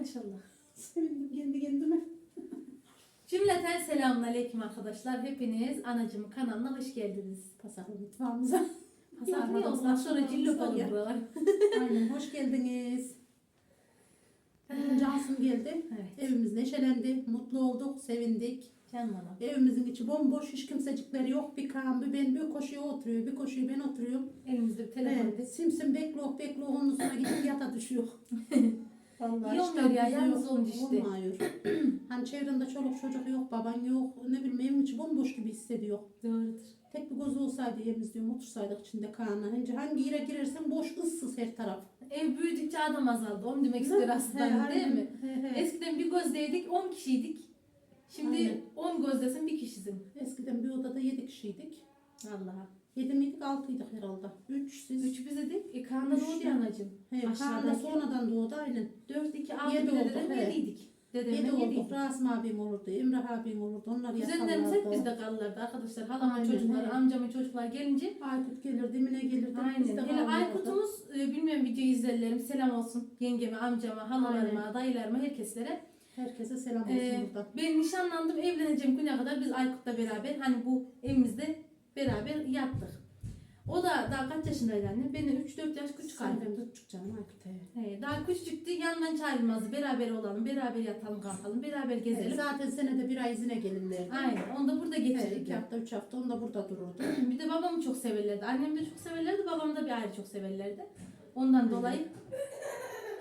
Maşallah. Sevindim kendi kendime. Cümleten selamünaleyküm arkadaşlar. Hepiniz anacımın kanalına hoş geldiniz. Pasaklı mutfağımıza. Pasaklı Ya, olsun. Sonra cillop olur buralar. Aynen hoş geldiniz. Bugün geldi. Evet. Evimiz neşelendi. Mutlu olduk. Sevindik. Canım. Evimizin içi bomboş. Hiç kimsecikleri yok. Bir Kaan bir ben bir koşuyor oturuyor. Bir koşuyor ben oturuyorum. Elimizde bir telefon. Evet. Simsim beklo beklo onun sonra gidip yata düşüyor. Vallahi İyi işte ya, yalnız olunca işte. Olmuyor. hani çevrende çoluk çocuk yok, baban yok. Ne bileyim evin içi bomboş gibi hissediyor. Doğrudur. Tek bir gözü olsaydı evimiz diyorum otursaydık içinde Kaan'la. Önce hangi yere girersen boş ıssız her taraf. Ev büyüdükçe adam azaldı. Onu demek istiyor aslında He, değil aynen. mi? He, he. Eskiden bir gözdeydik 10 kişiydik. Şimdi Aynen. 10 gözdesin bir kişisin. Eskiden bir odada yedi kişiydik. Allah'a. Yedi miydik altıydık herhalde. Üç siz. Üç bize de e, Kaan'da doğdu ya. anacığım. He, Kaan da Aşağıdaki. sonradan doğdu aynen. 4, 2, 6 Yedi olduk, dedem he. yediydik. Yedi Dedemle olduk. yediydik. Rasim abim olurdu, Emrah abim olurdu. Onlar Kuzenlerimiz hep yatarlardı. bizde kalırlardı arkadaşlar. Halamın Aynen, çocukları, he. amcamın çocuklar gelince Aykut gelirdi, Mine gelirdi. Aynen. Biz de Hele kalırlardı. Aykut'umuz e, bilmiyorum video izlerlerim. Selam olsun yengeme, amcama, halalarıma, dayılarıma, herkeslere. Herkese selam olsun Ee, burada. ben nişanlandım, evleneceğim güne kadar biz Aykut'la beraber hani bu evimizde beraber yattık. O da daha kaç yaşındaydı anne? Beni 3-4 yaş küçük galiba. Senden de küçük canım Aykut. he. He, daha küçücüktü, yanından çağrılmazdı. Beraber olalım, beraber yatalım, kalkalım, beraber Evet, gezelim. zaten senede bir ay izine gelirlerdi. Aynen, onu da burada Evet, geçirdik. iki hafta, üç hafta onu da burada dururdu. Bir de babamı çok severlerdi. Annem de çok severlerdi. Babam da bir ayrı çok severlerdi. Ondan dolayı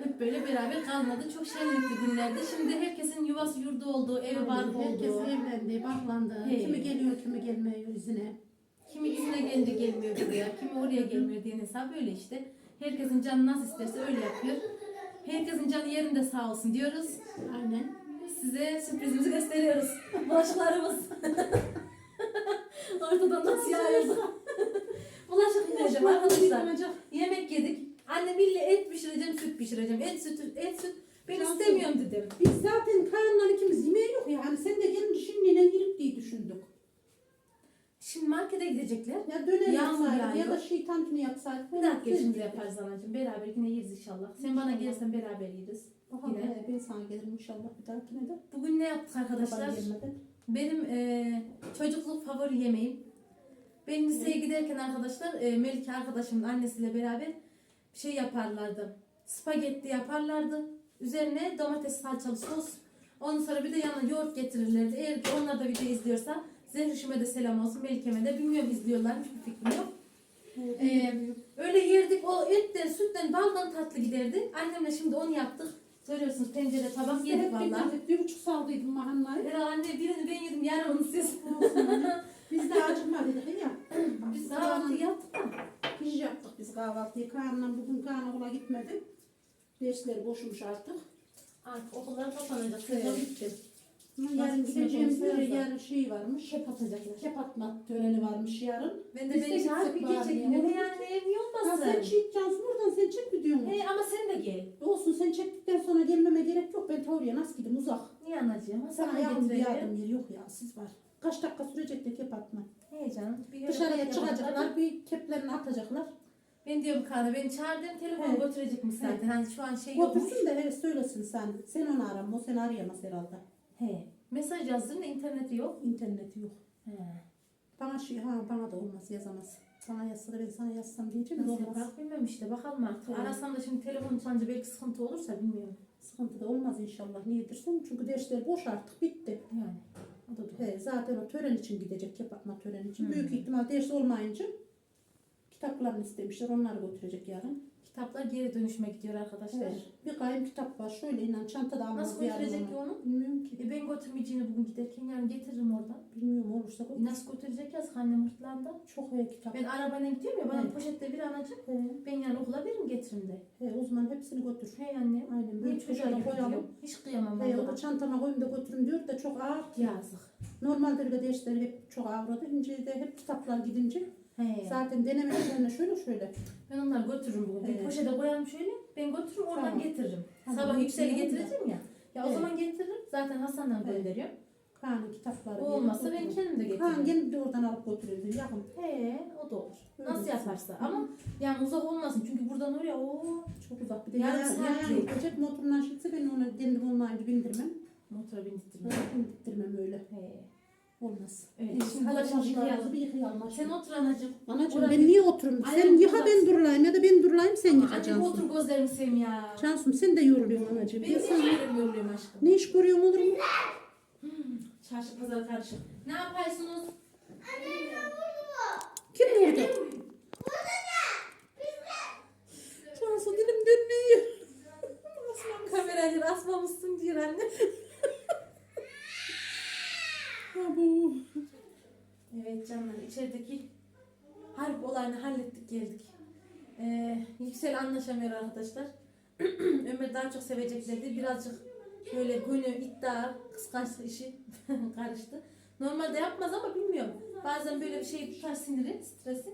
hep böyle beraber kalmadı. Çok şenlikli günlerdi. Şimdi herkesin yuvası yurdu oldu, evi barkı Herkes oldu. evlendi, baklandı. He. Kimi geliyor, kimi gelmiyor izine. Kimi izine gelince gelmiyor buraya, kimi oraya gelmiyor diye hesap öyle işte. Herkesin canı nasıl isterse öyle yapıyor. Herkesin canı yerinde sağ olsun diyoruz. Aynen. Size sürprizimizi gösteriyoruz. Bulaşıklarımız. Ortadan nasıl yağıyordu? Bulaşık yiyeceğim arkadaşlar. Yemek yedik. Annem ille et pişireceğim, süt pişireceğim. Et süt, et süt. Ben istemiyorum dedim. Biz zaten Kaan'la ikimiz yemeği yok ya. Hani sen de gelince şimdiyle girip diye düşündük. Şimdi markete gidecekler. Ya döner Yağmur yapsaydık ya yağıyor. da şey tantuni yapsaydık. Bir dakika şimdi yaparız anacığım. Beraber yine yeriz inşallah. Sen bana İnşallah. gelirsen beraber yeriz. Bakalım Yine. he, ben sana gelirim inşallah bir dahakine de. Bugün ne yaptık arkadaşlar? Baban gelmeden. Benim e, çocukluk favori yemeğim. Ben liseye giderken arkadaşlar e, Melike arkadaşımın annesiyle beraber bir şey yaparlardı. Spagetti yaparlardı. Üzerine domates salçalı sos. Ondan sonra bir de yanına yoğurt getirirlerdi. Eğer ki onlar da video izliyorsa Zehrüş'üme de selam olsun. Melike'me de bilmiyorum izliyorlar. Hiçbir fikrim yok. Ee, öyle yerdik. O etten, sütten, baldan tatlı giderdi. Annemle şimdi onu yaptık. Görüyorsunuz tencere tabak Biz yedik valla. bitirdik. Bir buçuk saldıydım mahallayı. Herhalde anne birini ben yedim yarımını siz. Biz de acıkmadık ya. Biz kahvaltı yaptık da. Piş yaptık biz kahvaltıyı. Kaan'la bugün Kaan okula gitmedi. Dersleri boşmuş artık. Artık okullar kapanacak. Evet. Sezon bitti. Nasıl yarın gideceğimiz yere yarın şey varmış. Şep atacaklar. Kep atma töreni varmış yarın. Ben de Biz de beni çağır bir gitsek bari ya. Ne yani ev Ya olmasın. sen çek Cansu buradan sen çek videonu. He ama sen de gel. Olsun sen çektikten sonra gelmeme gerek yok. Ben Tauriye nasıl gideyim uzak. Niye anacığım? Sana yalnız bir yardım yeri yok ya siz var. Kaç dakika sürecek de kep atma. He canım. Bir Dışarıya çıkacaklar bir keplerini atacaklar. Ben diyorum Kaan'a beni çağırdım telefonu Evet. götürecekmiş zaten. Hani şu an şey yokmuş. Götürsün de he, söylesin sen. Sen onu arama o seni arayamaz herhalde. He. Mesaj yazdın interneti yok. İnterneti yok. He. Bana şey ha bana da olmaz yazamaz. Sana yazsa da ben sana yazsam diyeceğim de Nasıl olmaz. yapar bilmiyorum işte bakalım artık. Evet. Arasam da şimdi telefon çalınca belki sıkıntı olursa bilmiyorum. Sıkıntı da olmaz inşallah. Niyedirsin? Çünkü dersler boş artık bitti. Yani. O da doğru. He, zaten o tören için gidecek kep atma töreni için. Hı. Büyük ihtimal ders olmayınca kitaplarını istemişler. Onları götürecek yarın. Kitaplar geri dönüşüme gidiyor arkadaşlar. Evet. Bir kayım kitap var. Şöyle inan çantada almaz Nasıl götürecek ki onu. Bilmiyorum ki. E ben götürmeyeceğini bugün giderken yarın getiririm oradan. Bilmiyorum olursa götür. nasıl götürecek yazık annem hırtlandı. Çok he kitap. Ben arabayla gidiyorum ya bana Evet. poşette bir anacığım. He, Ben yarın okula veririm getirin de. he, o zaman hepsini götür. Hey annem. Aynen. Böyle çocuğa koyalım. Hiç kıyamam He, o da çantama koyayım da götürün diyor da çok ağır ki. Yazık. Normalde bile dersleri hep çok ağırladı. Şimdi de hep kitaplar gidince. He. Zaten denemelerine şöyle şöyle. Ben onları götürürüm bugün. Bir Evet. poşete koyarım şöyle. Ben götürürüm oradan Tamam. getiririm. Tamam, Sabah yükseli da. getireceğim ya. Ya o Evet. zaman getiririm. Zaten Hasan'dan Evet. gönderiyorum. Kaan'ın kitapları. O olmazsa ben kendim de Kaan getiririm. kendi de oradan alıp götürürdü. Yakın. He, o da olur. Öyle Nasıl olsun. yaparsa. Ama yani uzak olmasın. Çünkü buradan oraya o Çok uzak. Bir de Yarım yayan, saat yayan değil. motorundan çıksa ben onu dendim olmayınca bindirmem. Motora bindirtme. Ben bindirtmem öyle. He. Olmaz. Evet, şimdi bulaşık yıkayalım. bir yıkayalım. Sen Sen otur anacığım. Anacığım ben niye otururum? Sen Ayağımı yıka ben durulayım ya da ben durulayım sen yıka Anne Cansu. otur gözlerimi seveyim ya. Cansum sen de yoruluyorsun anacığım. Ben de sana yerim yoruluyorum aşkım. ne iş görüyorum olur mu? Çarşı pazar karışık. Ne yapıyorsunuz? Kim vurdu? Cansu dilim dönmüyor. Kamerayı asmamışsın diyor anne. Evet canlar içerideki harp olayını hallettik geldik. Ee, Yüksel anlaşamıyor arkadaşlar. Ömer daha çok seveceklerdi. Birazcık böyle günü iddia, kıskançlık işi karıştı. Normalde yapmaz ama bilmiyorum. Bazen böyle bir şey tutar siniri, stresi.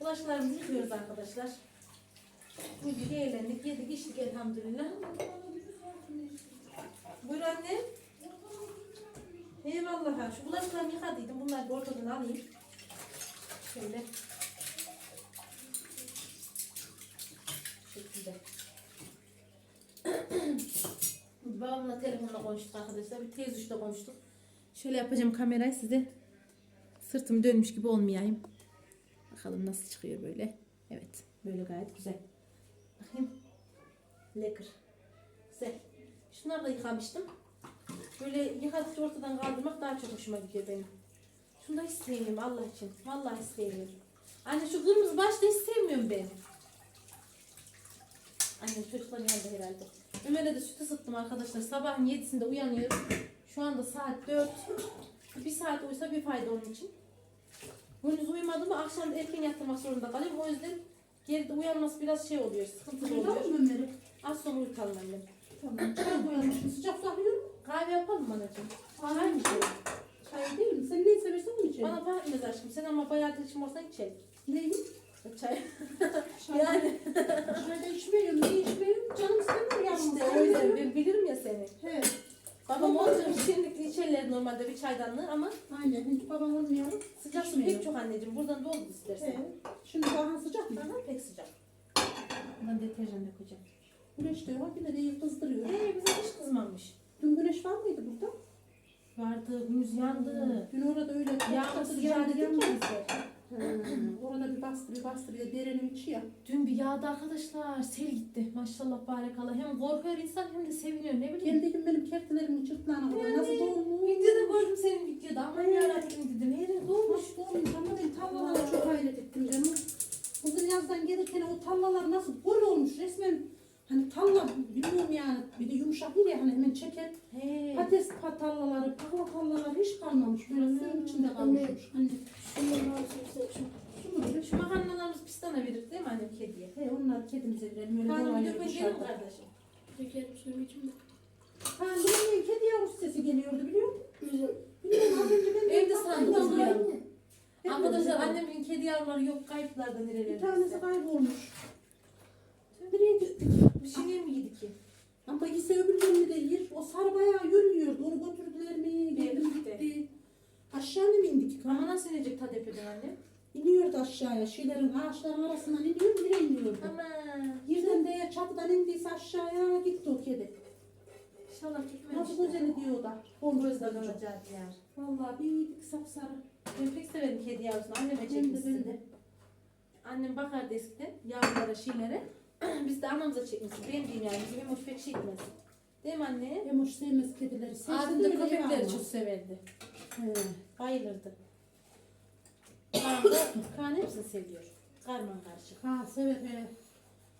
Bulaşıklarımızı yıkıyoruz arkadaşlar. Bugün eğlendik, yedik, içtik elhamdülillah. Buyur anne. Eyvallah ha. Şu bulaşıklarımı yıkadıydım. Bunları da ortadan alayım. Şöyle. Şekilde. Babamla telefonla konuştuk arkadaşlar. Bir teyze uçta konuştuk. Şöyle yapacağım kamerayı size. Sırtım dönmüş gibi olmayayım. Bakalım nasıl çıkıyor böyle. Evet. Böyle gayet güzel. Bakayım. Lekker. Güzel. Şunları da yıkamıştım. Böyle yıkadıkça ortadan kaldırmak daha çok hoşuma gidiyor benim. Şunu da hiç sevmiyorum Allah için. Vallahi hiç sevmiyorum. Anne şu kırmızı başta hiç sevmiyorum ben. Annem çocukların yanında herhalde. Ömer'e de süt ısıttım arkadaşlar. Sabahın yedisinde uyanıyoruz. Şu anda saat 4. Bir saat uysa bir fayda onun için. Gündüz uyumadım mı akşam erken yatırmak zorunda kalıyorum. O yüzden geride uyanması biraz şey oluyor, sıkıntılı oluyor. Uyuyalım mı Ömer'i? Az sonra uyutalım annem. Tamam. Koyalım. Şimdi sıcak su akıyor mu? Kahve yapalım mı anacığım? Çay mı içelim? Çay değil mi? Sen neyi seversen onu içelim. Bana fark etmez aşkım. Sen ama bayağı dilişim olsan içelim. Neyi? Çay. Çay. Yani. Çayda içmiyorum. Niye içmiyorum? Canım istemiyor yalnız. İşte o yüzden ben bilirim ya seni. He. Babam olacak şimdilik içerler normalde bir çaydanlığı ama Aynen. Hiç babam olmayalım. sıcak su pek çok anneciğim. Buradan doldur istersen. He. Şimdi daha sıcak mı? Aha, pek sıcak. Ben deterjan dökeceğim. Güneş de yok. Yine de iyi kızdırıyor. Ee bize hiç kızmamış. Dün güneş var mıydı burada? Vardı, gündüz yandı. Dün orada öyle Yağmur sıcak sıcağı dedik yandı ya. bize. Hmm, Orada bir bastırıyor bastırıyor derenin içi ya. Dün bir yağdı arkadaşlar. Sel gitti. Maşallah barekallah. Hem korkuyor insan hem de seviniyor. Ne bileyim. Geldi gün benim kertelerimin çırtlağına kadar nasıl doğmuş. Videoda gördüm senin videoda. Aman yarabbim dedim. Her yer dolmuş. Nasıl doğmuş ama ben tallalara çok hayret ettim canım. Kızıl yazdan gelirken o tallalar nasıl gol olmuş resmen. Hani talla bilmiyorum yani bir de hani hemen çeker. He. Patates patallaları, pakla hiç kalmamış. Böyle suyun içinde kalmışmış. Hani şunu böyle Şu makarnalarımız pistana verir değil mi annem kediye? He onlar kedimize verelim. Öyle Karnım dolanıyor dökmek değil mi dışarıda. kardeşim? Dökerim suyun içinde. Ha benim kedi yavrusu sesi geliyordu biliyor musun? Biliyorum az önce ben de Evde da- ya. Hep Arkadaşlar annemin kedi yavruları yok kayıplarda Bir nerelerde. tanesi kaybolmuş. Gittik? Bir şey mi yedi ki? Ama ise öbürlerini de yer. O sarı bayağı yürüyordu. Onu götürdüler mi? Geldim gitti. Aşağı mı indik? Ama nasıl inecek Tadepe'den anne? İniyordu aşağıya. Şeylerin ağaçların arasından iniyor. Yere iniyordu. Ama Yerden de çatıdan indiyse aşağıya gitti o kedi. inşallah gitmemiş. Nasıl güzel ediyor o da. Gözden alacak yer. Vallahi bir sapsarı. Ben pek severim kedi yavrusunu. Anneme çekmişsin. Annem bakardı eskiden yavrulara, şeylere. Biz de anamıza çekmişiz. Ben diyeyim yani bizim emoş çekmez. Değil mi anne? Emoş sevmez kedileri. Sevse de Adında öyle köpekleri ama. çok severdi. He. Bayılırdı. Kaan da Kaan hepsini seviyor. Karman karışık. Ha sever he.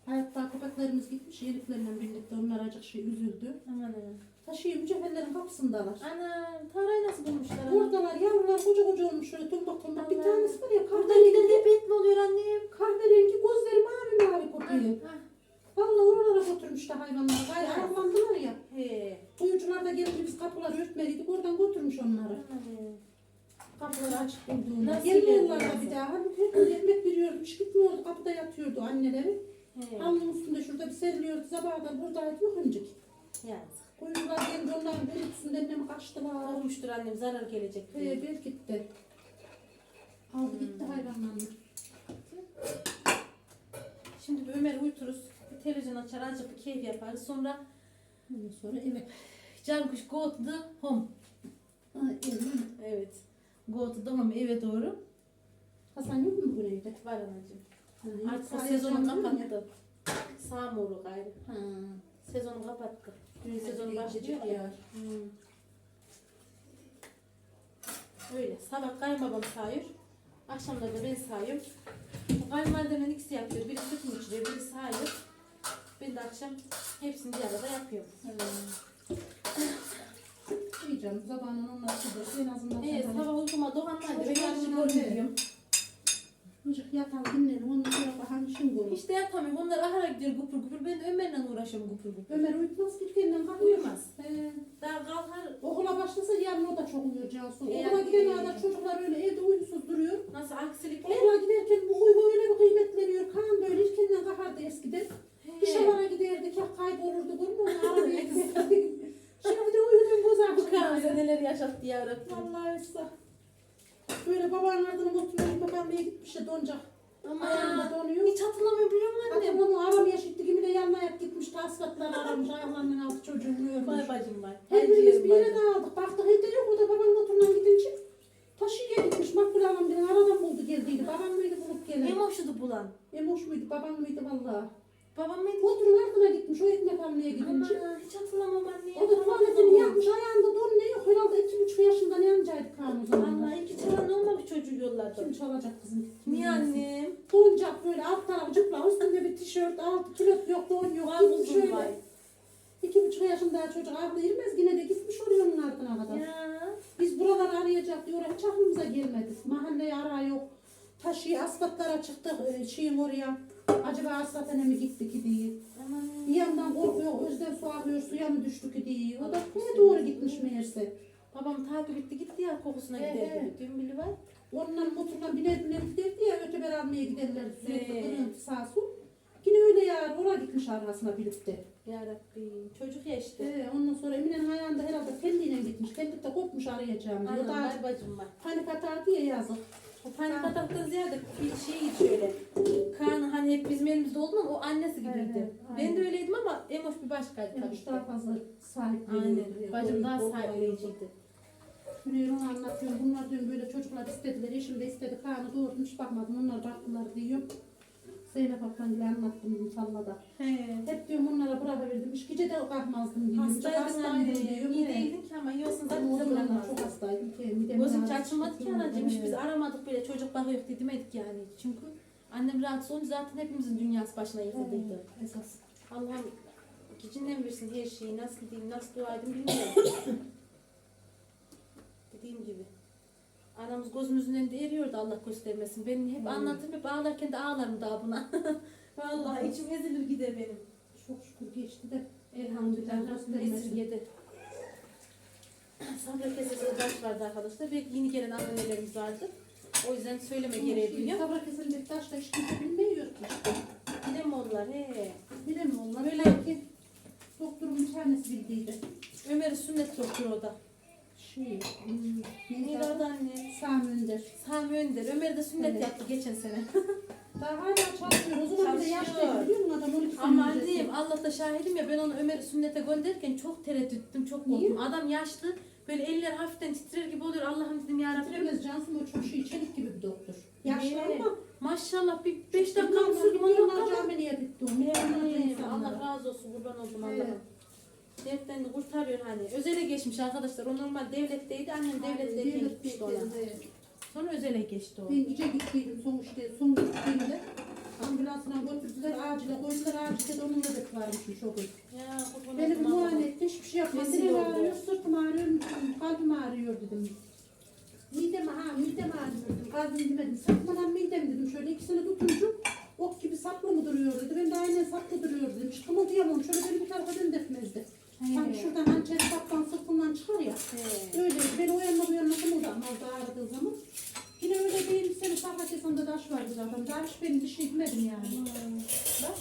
Hayatta köpeklerimiz gitmiş yeğenliklerle birlikte onlar acık şey üzüldü. Aman aman. Taşıyı mücevherlerin kapısındalar. Ana tarayı nasıl bulmuşlar? ana? Buradalar yavrular koca koca olmuş şöyle tombak tombak. Bir tanesi var ya Buradan kahverengi, giden hep mi oluyor annem? kahverengi gözleri mavi mavi kokuyor. Ah, ah. Vallahi oralara götürmüşler hayvanlar. Gayrı Ha. avlandılar ya. He. Oyuncular da gelince biz kapıları örtmeliydik. Oradan götürmüş onları. Aman. Kapıları açık bulduğunda. Nasıl Gelmiyorlar geldi da bir nasıl? daha. Hani her gün ekmek veriyordu. Hiç gitmiyordu. Kapıda yatıyordu anneleri. He. Alnın üstünde şurada bir seriliyordu. Sabaha kadar buradaydı yok önceki. Yazık. Oyuncular gelince onların gürültüsünden mi kaçtılar. Olmuştur annem zarar gelecek diye. Ee, bir gitti. Aldı gitti hayvanlarını. Şimdi bir Ömer uyuturuz. Bir televizyon açar azıcık bir keyif yaparız. Sonra Ondan sonra eve. Cankuş go to the home. Evet. Go to the home eve doğru. Hasan yok mu buraya evde? Var anacığım. Artık sezonu kapattı. Sağ mı olur gayrı? Ha. Sezonu kapattı. Sezonu Sezonu başlıyor ya. Hmm. Öyle. Sabah kayınbabam sayıyor. Akşamları da ben sayıyorum. Bu Kayınvalidemin ikisi yapıyor. Biri sütünü içiriyor, biri sayıyor. Ben de akşam hepsini bir arada yapıyorum. İyi canım zamanla onlar size en azından Evet, sabah uykuma doğanlar Çok ben yaşlılar görmüyorum. Mıcık yatan dinlerim ondan sonra bakan işim görür. İşte yatamıyorum. Onlar ahara gidiyor gupur gupur. Ben de Ömer'le uğraşıyorum gupur gupur. Ömer uyutmaz ki kendinden kalkıyor. Uyumaz. He. Daha kalkar. Okula başlasa yarın o da çok uyuyor Cansu. Okula yani- giden kadar çocuklar öyle evde uykusuz duruyor. Nasıl aksilikler? Okula giderken bu uyku öyle bir kıymetleniyor. Kaan böyle ilkinden kalkardı eskiden. Dışarılara giderdik ya kaybolurdu görmüyor musun? Arabaya giderdik. Şimdi de uyudan göz Bu açık. kadar neler yaşattı yarabbim. Vallahi ıslak. Böyle babanın ardına motoruna ekmek almaya gitmiş de donacak. Ayağında Ama donuyor. hiç hatırlamıyorum biliyor musun annem? Adamın aramaya çıktı gibi de yanına ayak gitmiş. Taslatlar aramış. Ayaklarının altı çocuğunu Vay görmüş. bacım vay. Her birimiz bir yere bacım. dağıldık. Baktık evde yok. O da babanın motoruna gidince taşıya gitmiş. Makbule Hanım bir aradan buldu geldiydi. Babam mıydı bulup Ne gelen? hoşudu bulan? Emoş muydu? Babam mıydı vallahi? Babam mıydı? Motorun ardına gitmiş. O ekmek almaya gidince. Ama hiç hatırlamam anne. O da tuvaletini yapmış. Ayağında don ne yok. Herhalde iki buçuk yaşında ne yancaydı Kaan o zaman. Vallahi iki çalan olmamış çocuğu çalacak kızım? Niye annem? Boncuk böyle alt tarafı cıplak üstünde bir tişört, altı kilot yok, don yok. Gitmiş uzun öyle. vay. İki buçuk yaşında çocuk aklı ermez yine de gitmiş oraya onun ardına kadar. Ya. Biz buraları arayacak diyor hiç aklımıza gelmedi. Mahalleye ara yok. Taşı asfaltlara çıktık e, şeyin oraya. Acaba asfaltına mı gitti ki diye. Aman. Bir yandan korkuyor, özden su akıyor, suya mı düştü ki diye. O da ne doğru gitmiş meğerse. Babam takip etti gitti ya kokusuna He, gider he. Dün bili var. Onunla motorla biner biner giderdi ya öteber almaya giderler sürekli He. kırıntı sağ su. Yine öyle ya oraya gitmiş arasına birlikte. Yarabbim. Çocuk ya işte. Ee, ondan sonra Emine'nin ayağında herhalde telliyle gitmiş. Tellik de kopmuş arayacağım diyor. Anam Daha vay bacım vay. panik atardı ya yazık. O panik ataktan ziyade bir şey şöyle. Kaan hani hep bizim elimizde oldu ama o annesi gibiydi. Evet, ben de aynen. öyleydim ama Emoş bir başkaydı tabii Yapmış ki. daha fazla sahip Aynen. Bacım daha sahipleyiciydi. Sürüyor onu anlatıyorum. Bunlar diyorum böyle çocuklar istediler. Eşim de istedi. Kaan'ı doğurdum hiç bakmadım. Onlar baktılar diyor. Zeynep gibi anlattım sallada. He. Hep diyorum onlara bırakıverdim. Hiç gece de kalkmazdım diyor. Çok Hastaydın hastaydım anne. diyor. İyi He. değildin ki ama iyi Ben zaten bırakmazdın. çok hastaydım. ki, midem Gözüm ki çıktı. anacığım. Hiç biz Evet. aramadık bile çocuk bakıyor demedik yani. Çünkü annem rahatsız olunca zaten hepimizin dünyası başına yıkıldıydı. Esas. Allah'ım gecinden bilsin her şeyi nasıl diyeyim nasıl dua edeyim bilmiyorum. Dediğim gibi. Anamız gözümüzün önünde eriyordu Allah göstermesin. Ben hep Hmm. anlatırım hep ağlarken de ağlarım daha buna. Vallahi içim ezilir gider benim. Çok şükür geçti de. Elhamdülillah göstermesin. esirgedi. Sabra kesesi baş vardı arkadaşlar. Belki yeni gelen annelerimiz vardı. O yüzden söyleme gereği duyuyor. Sabah kesildik taşla hiç kimse bilmiyor ki işte. Bilem onlar he. Bilemiyorum onlar. Böyle ki doktorun bir tanesi bildiydi. Ömer'i sünnet doktoru o da. Şey, hmm, anne? Sami Önder. Sami Önder. Ömer de sünnet Evet. yaptı geçen sene. Daha hala çalışıyor. O zaman bir de Çalışıyor. yaşlıydı biliyor musun adam 12 sene Ama öncesi. annem Allah da şahidim ya ben onu Ömer'i sünnete gönderirken çok tereddüttüm, çok korktum. Adam yaşlı, böyle eller hafiften titrer gibi oluyor. Allah'ım dedim ya Rabbim. Bitiremez Cansın o çok şey çelik gibi bir doktor. Yaşlı ama Maşallah bir beş dakika mı milyonlarca sürdü bana milyonlarca ameliyat etti o. Milyonlarca Allah insanlara. razı olsun kurban oldum Evet. Devletten de kurtarıyor hani. Özele geçmiş arkadaşlar. O normal devletteydi. Annem devletteyken Devlet gitmişti ona. Sonra özele geçti o. Ben gece gittiydim son işte son gittiğimde ambulansına götürdüler acile koydular acile de onun nöbet varmış o gün. Ya kurban Benim oldum muayene etti hiçbir şey yapmadı. Rezil Dilim oldu. ağrıyor, sırtım ağrıyor, kalbim ağrıyor dedim. Midem ha midem ağrıyor dedim. Kalbim demedim. Saklanan midem dedim. Şöyle ikisini tutunca ok gibi saplı mı duruyor dedi. Ben de aynen saplı duruyor dedim. Hiç kımıldayamam. Şöyle beni bir tarafa döndürtmezdi. Sanki şuradan hançer saptan sırtından çıkar ya. He. Öyle ben o yanına bu yanına kımıldamazdı ağrıdığı zaman. Yine öyle değil. Seni sabah kesinde taş vardı zaten. Taş benim bir demedim yani. Bak.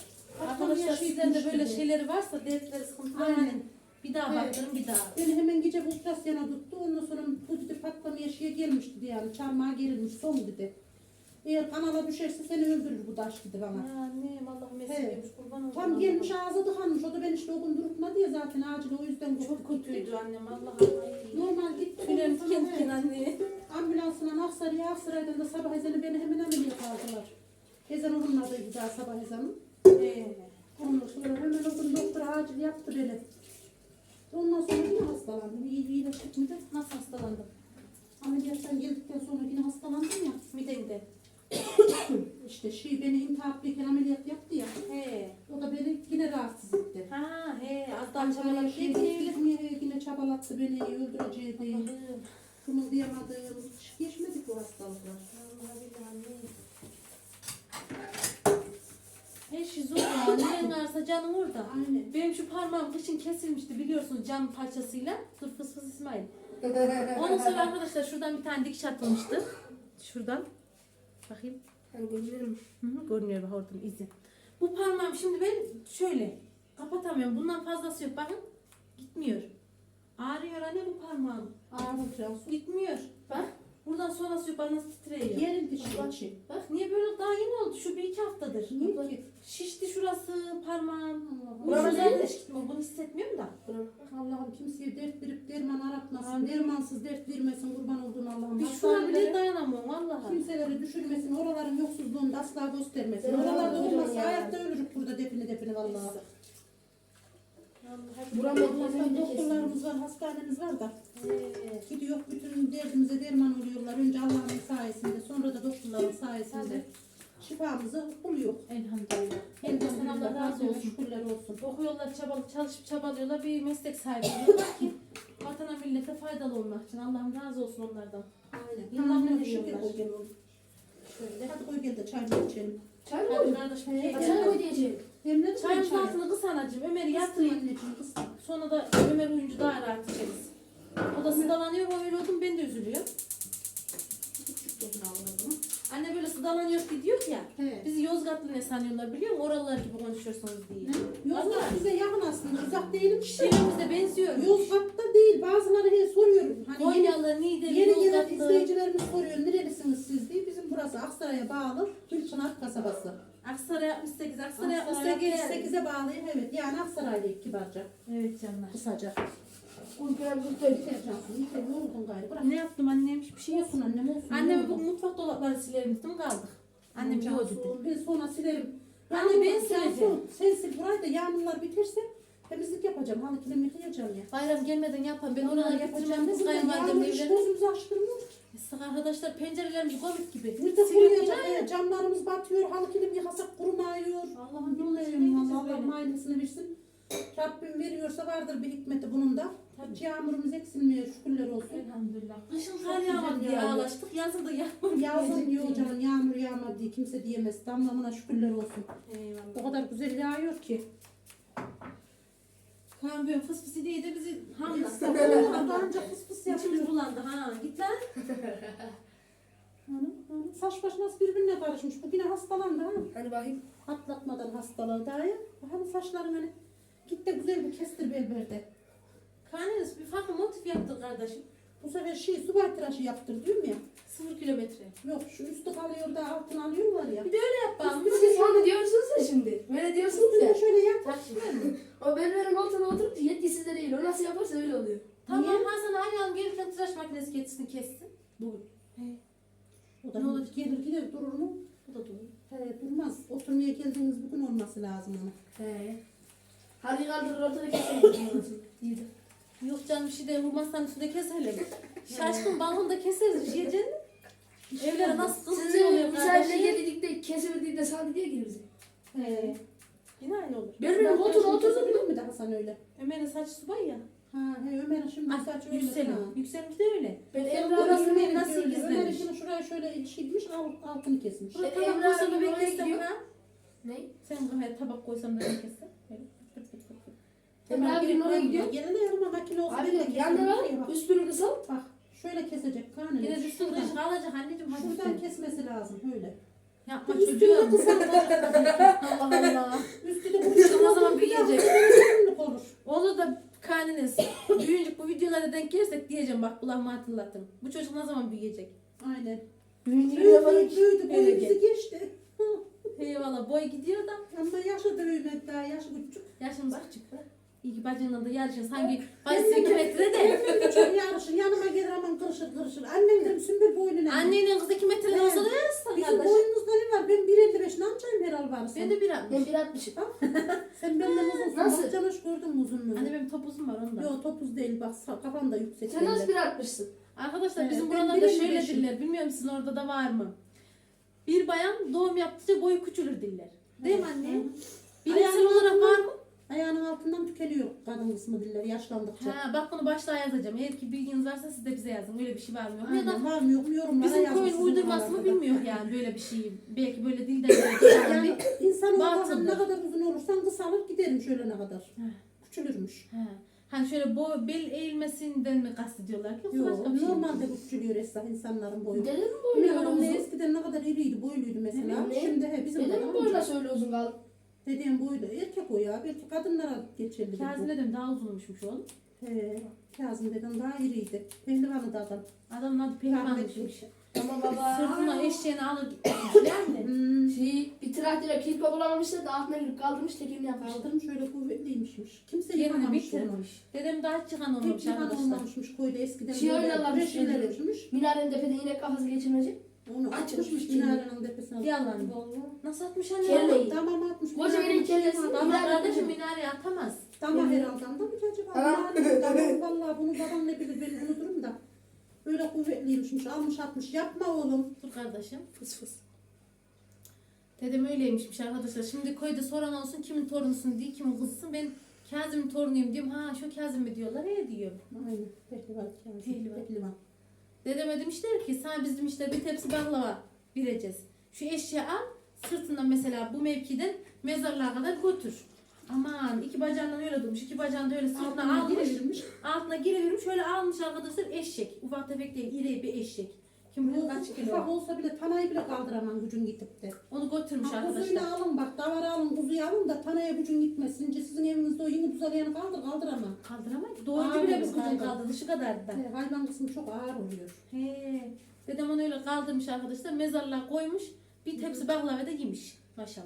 Arkadaşlar sizden de böyle şeyleri varsa dertleri sıkıntıları Aynen. hani bir daha Evet. baktırın bir daha. Beni hemen gece bu ultrasyona tuttu. Ondan sonra bu dedi patlamaya şeye gelmişti diye yani çarmıha gerilmiş son dedi. Eğer kanala düşerse seni öldürür bu taş dedi bana. Ha, annem Allah'ım He. esirgemiş kurban olayım. Tam gelmiş ağzı tıkanmış. O da ben işte o gün durutma diye zaten acil o yüzden Çok kötüydü annem Allah'ım. Normal gitti. Tüylerim ondan sonra anne. Ambulansına Aksaray'a Aksaray'dan da sabah ezanı beni hemen ameliyat aldılar. Ezan okunmadıydı daha sabah ezanı. He. Ondan sonra hemen o gün doktor acil yaptı beni. Ondan sonra yine hastalandım. İyi iyileştik mi de Nasıl hastalandın? ameliyattan geldikten sonra yine hastalandım ya. Midende. İşte şey beni intihaplıyken ameliyat yaptı ya. He. O da beni yine rahatsız etti. Ha he. Az daha Ankara'ya çabalamış şey değil. gittim ya yine çabalattı beni öldüreceğiydi. Allah'ım. Kımıldayamadım. Hiç geçmedik bu hastalıklar. Vallahi billahi. He şizo ya. Neyin varsa canım orada. Aynen. Benim şu parmağım kışın kesilmişti biliyorsunuz cam parçasıyla. Dur fıs fıs İsmail. Ondan sonra arkadaşlar şuradan bir tane dikiş atılmıştı. Şuradan. Bakayım. Hani görüyorum. Hı hı, görünüyor bak oradan izi. Bu parmağım şimdi ben şöyle kapatamıyorum. Bundan fazlası yok. Bakın gitmiyor. Ağrıyor anne bu parmağım. Ağrım Cansu. Gitmiyor. Bak buradan sonrası bana titriyor. Gerildi şey içi. Bak niye böyle daha yeni oldu şu bir iki haftadır. Niye ki? Şişti şurası parmağım. Zaten hiç gitmiyor. Bunu hissetmiyorum da. Allah'ım kimseye dert verip derman aratmasın. Dermansız dert vermesin kurban olduğun Allah'ım. Bir şuna bile dayanamıyorum vallahi. Kimseleri düşürmesin. Oraların yoksulluğunu da asla göstermesin. Oralarda olmasa hayatta ölürük burada define define vallahi. Buram Allah'tan doktorlarımız var, hastanemiz var da. Gidiyor bütün derdimize derman oluyorlar. Önce Allah'ın sayesinde, sonra da doktorların sayesinde şifamızı buluyor. Elhamdülillah. Elhamdülillah, Allah razı olsun. Şükürler olsun. Okuyorlar, çabalı, çalışıp çabalıyorlar, bir meslek sahibi oluyorlar ki vatana millete faydalı olmak için. Allah'ım razı olsun onlardan. Aynen. Yıllarını Yıllarını şükür. Şöyle hadi koy gel de çayını içelim. Çay mı Hadi kardeşim. Çay mı diyeceğim? Demledin mi çayı? altını kıs anacığım. Ömer'i Kıstım yatırayım. anneciğim kıstım. Sonra da Ömer uyunca daha rahat içeriz. O da sıdalanıyor, o öyle oldum ben de üzülüyor. Küçük. Anne böyle sıdalanıyor gidiyor ya. He. Bizi Yozgatlı ne sanıyorlar biliyor musun? Oralılar gibi konuşuyorsunuz diye. Yozgat Vallahi. bize yakın aslında. Uzak değilim ki. Şiirimize benziyor. Yozgat'ta değil. Bazıları he soruyorum. Hani yeni, Konyalı, Niğdeli, yeni gelen Yozgatlı. izleyicilerimiz soruyor. Nerelisiniz siz diye. Bizim burası Aksaray'a bağlı. Gülçınar kasabası. Aksaray 68, Aksaray Aksaray 68. 68'e bağlıyım. Evet. Yani Aksaray'la kibarca. Evet canlar. Kısaca. Uykular burada. Yeter Cansu. Yeter. Ne oldun gayrı? Bırak. Ne yaptım annem hiçbir şey yok. Olsun annem olsun. Anneme ne bu mutfak dolapları silerim dedim kaldık. Annem bir o dedi. Ben sonra silerim. Anne, ben sileceğim. Sen sil burayı da yağmurlar biterse temizlik yapacağım. Halı kilim yıkayacağım ya. Bayram gelmeden yapalım. Ben oralara yapacağım. Biz kayınvalidemle evlenelim. gözümüzü açtırmıyor. Sık arkadaşlar pencerelerimiz komik gibi. Bir de evet, Camlarımız batıyor. Halı kilim yıkasak kurumuyor. Allah'ım Bilmiyorum. Allah Allah'ım aynısını versin. Rabbim veriyorsa vardır bir hikmeti bunun da. Hiç yağmurumuz eksilmiyor şükürler olsun. Elhamdülillah. Kışın kar yağmadı diye yağıyor. ağlaştık. Yazın da yağmur. Yazın diyor canım yağmur yağmadı diye kimse diyemez. Damlamına şükürler olsun. Eyvallah. O kadar güzel yağıyor ki. Kaan böyle fıs fıs diye de bizi hamla. Daha önce fıs fıs yapıyor. İçimiz bulandı ha. Git lan. Hı, hı. Saç baş nasıl birbirine karışmış. Bu yine hastalandı ha. Hani bakayım. Atlatmadan hastalığı daha ya. Hani saçların hani. Git de güzel bir kestir berberde. Kaan'ız bir farklı motif yaptık kardeşim. Bu sefer şey subay tıraşı yaptır diyorum ya. Sıfır kilometre. Yok şu üstü kalıyor da altını alıyorlar ya. Bir de öyle yap bana. Siz bana diyorsunuz ya şimdi. Böyle diyorsunuz Üstünü ya. de şöyle yap. Bak şimdi. O benim altına oturup yetkisiz de değil. O nasıl yaparsa öyle oluyor. Tamam Niye? Hasan arayalım gelirken tıraş makinesi getirsin kessin. Bugün. He. O da Ne olur? gelir gider durur mu? Bu da doğru. He durmaz. Oturmaya geldiğiniz bugün olması lazım ama. He. Hadi kaldırır ortada kesin. İyi. Yok canım bir şey de bu masanın üstünde keselim. Şaşkın balkonda keseriz. Yiyeceksin. Evlere nasıl Sizi oluyor misafirle kardeşim. geldik de kesebildik de diye gir bize. He. Yine aynı olur. Benim otur oturdun mu? mi de Hasan öyle? Ömer'in saçı subay ya. Ha he Ömer'in şimdi Ah, saç öyle. Yüksel'in. Ha. Yüksel'inki de öyle. Ben Sen Emre burası arasında beni nasıl Ömer'in gizlemiş? şimdi şuraya şöyle ilişkiymiş alt, altını kesmiş. Burada E, tabak Emre koysam da ben oraya ha. Ne? Sen buraya tabak koysam da ben kessem. Fıt. Emre abi gelin oraya gidiyor. Gelene yanıma makine olsa Abi ben de keserim. yanına Şuraya bak. bak. Üstünü kısal. Bak şöyle kesecek kanını. Yine de üstün kırışık alacak anneciğim hadi Şuradan kesmesi lazım öyle. Yapma Üstünü çocuğum. kısalım. Allah Allah. Üstü de Kızım o zaman büyüyecek. Üstünlük olur. Olur da kaniniz. Büyüyünce bu videolara denk gelirsek diyeceğim bak kulağıma hatırlattım. Bu çocuk ne zaman büyüyecek? Aynen. Büyüdüğünü Büyüdü, yaparım. büyüdü, Öyle boyu gel. bizi geçti. Eyvallah boy gidiyor da Ama yaşı da büyümedi daha, yaşı küçük. yaşımız küçük. İyi ki bacınla da yarışın. Sanki bacısı iki metre de. Çok yarışır, yanıma gelir aman kırışır kırışır. Annem dedim sümbül boynuna. Annenin kız iki metre olsa da yarışsın Bizim kardeş. boyumuzda ne var? Ben 1.55 ne yapacağım herhal varsa. Ben de bir atmış. Ben bir atmışım. Sen benden uzunsun. Nasıl? Bak Canoş gördün mü uzunluğunu? Anne benim topuzum var onda. Yok topuz değil bak kafan da yüksek. Sen nasıl belli. bir atmışsın? Arkadaşlar Evet, bizim buralarda şöyle diller. Bilmiyorum sizin orada da var mı? Bir bayan doğum yaptıkça boyu küçülür diller. Değil mi anne? Bilimsel olarak var mı? Ayağının altından tükeniyor kadın kısmı diller yaşlandıkça. Ha, bak bunu başlığa yazacağım. Eğer ki bilginiz varsa siz de bize yazın. Öyle bir şey var mı yok mu? Ya da Aynen var mı yok mu yorumlara bizim yazın koyun sizin uydurması mı oralarda. bilmiyor yani böyle bir şeyi. Belki böyle dilden böyle Yani yani. insan Batıldır. olmadan ne kadar uzun olursan kısalır giderim şöyle ne kadar. Heh. Küçülürmüş. Ha. Hani şöyle boy, bel eğilmesinden mi kastediyorlar ki? Yoksa Yok başka bir şey mi? normalde küçülüyor esnaf insanların boyu. Dedem mi böyle Bilmiyorum ne uzun? eskiden ne kadar iriydi boyluydu mesela. Ne? Şimdi he bizim Dedem mi kadar böyle söyle uzun kaldı? Dediğim boylu erkek o ya. Belki kadınlara geçerli. Kazım dedim daha uzunmuşmuş oğlum. He, Kazım dedem daha iriydi. Pehlivanı da adam. Adamın adı Pehlivan'mış. Ama baba. Sırtına eşeğini alır gitmişler mi? Hmm. Şey, bir traktörle kirpa bulamamışlar da altına girip kaldırmış tekerini yapmış. Kaldırım şöyle kuvvetliymişmiş. Kimse Kendini yıkamamış onu. bitirmiş. Dedem daha çıkan olmamış Hiç yıkan arkadaşlar. olmamışmış koyda eskiden. Şey böyle oynuyorlarmış, resimlermişmiş. Minarenin tepede yine kafası geçirmecek. Onu Açılmış atmışmış minarenin tepesine. Yalan. Nasıl atmış anne? Kelleyi. Tamam atmış. Koca minarenin elin kellesi. Ama atmış. kardeşim minareye atamaz. Dama herhalde mı acaba? Ha. Minare, Tamam vallahi bunu babam ne bilir ben unuturum da. Öyle kuvvetliymişmiş almış atmış. Yapma oğlum. Dur kardeşim. Fıs fıs. Dedem öyleymişmiş arkadaşlar. Şimdi köyde soran olsun kimin torunusun diye kimin kızısın. Ben Kazım'ın torunuyum diyorum. Ha şu Kazım mı diyorlar. E diyorum. Aynen. Pehlivan. Kazım, Pehlivan. Pehlivan. Dedeme demişler ki sana bizim işte bir tepsi baklava vereceğiz. Şu eşya al sırtından mesela bu mevkiden mezarlığa kadar götür. Aman iki bacağından öyle durmuş. iki bacağını da öyle sırtına Altına almış. girebilmiş. Altına giriyorum şöyle almış arkadaşlar eşek. Ufak tefek değil iri bir eşek. Kim bilir kaç Ufak kilo. olsa bile tanayı bile kaldıramam gücün gitip de. Onu götürmüş Ha, arkadaşlar. Kuzuyla alın bak davara alın kuzuyu alın da tanaya gücün gitmesin. Şimdi sizin evinizde o yeni buzalayanı kaldır kaldıramam. Kaldıramayız. Doğunca Ağır bile biz gücün ağır. kaldı. Dışı kadar da. He, hayvan kısmı çok ağır oluyor. He. Dedem onu öyle kaldırmış arkadaşlar. Mezarlığa koymuş. Bir tepsi baklava da yemiş. Maşallah.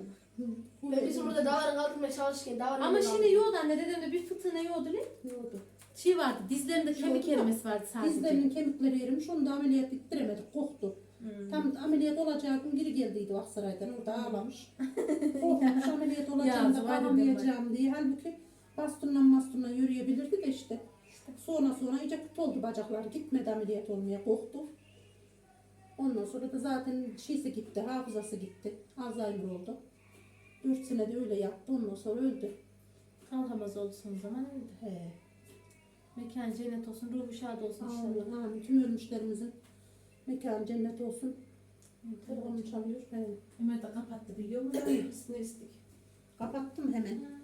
Ben bizim burada davarı kaldırmaya çalışırken davarı Ama şimdi yoğurdu anne. Dedem de bir fıtığına yoğurdu. lan. Yiyordu. Şey vardı. Dizlerinde kemik Yoğurdu da erimesi vardı sadece. Dizlerinin kemikleri erimiş. Onu da ameliyat ettiremedik. Korktu. Hmm. Tam ameliyat olacağı gün geri geldiydi Aksaray'dan. Orada ağlamış. Korkmuş ameliyat olacağım da kalamayacağım diye. Halbuki bastonla bastonla yürüyebilirdi de işte. Sonra sonra iyice kötü oldu bacakları. Gitmedi ameliyat olmaya. Korktu. Ondan sonra da zaten şeysi gitti. Hafızası gitti. Alzheimer oldu. Dört sene de öyle yaptı. Ondan sonra öldü. Kalkamaz oldu son zaman öldü. He. Mekan cennet olsun. Ruhu şad olsun inşallah. Allah amin. Tüm ölmüşlerimizin mekanı cennet olsun. Telefonum çalıyor. He. Ömer de kapattı biliyor musun? Sinir istik. Kapattım hemen.